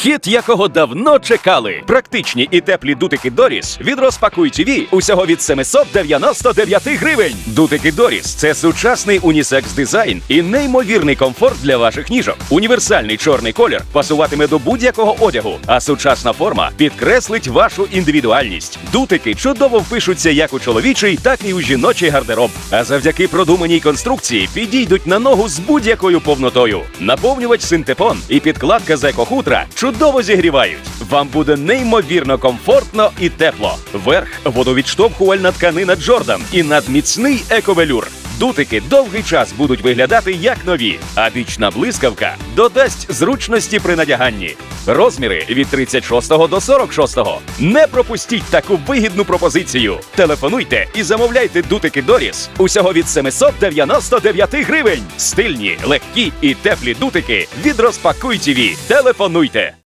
Хіт, якого давно чекали. Практичні і теплі дутики Доріс від Розпакуй ТВ усього від 799 гривень. Дутики Доріс це сучасний унісекс дизайн і неймовірний комфорт для ваших ніжок. Універсальний чорний колір пасуватиме до будь-якого одягу, а сучасна форма підкреслить вашу індивідуальність. Дутики чудово впишуться як у чоловічий, так і у жіночий гардероб. А завдяки продуманій конструкції підійдуть на ногу з будь-якою повнотою. Наповнювач синтепон і підкладка з екохутра чудово зігрівають. Вам буде неймовірно комфортно і тепло. Верх водовідштовхувальна тканина Джордан і надміцний ековелюр. Дутики довгий час будуть виглядати як нові, а бічна блискавка додасть зручності при надяганні. Розміри від 36 до 46. Не пропустіть таку вигідну пропозицію. Телефонуйте і замовляйте дутики Доріс усього від 799 гривень. Стильні, легкі і теплі дутики від Розпакуй ТВ. Телефонуйте.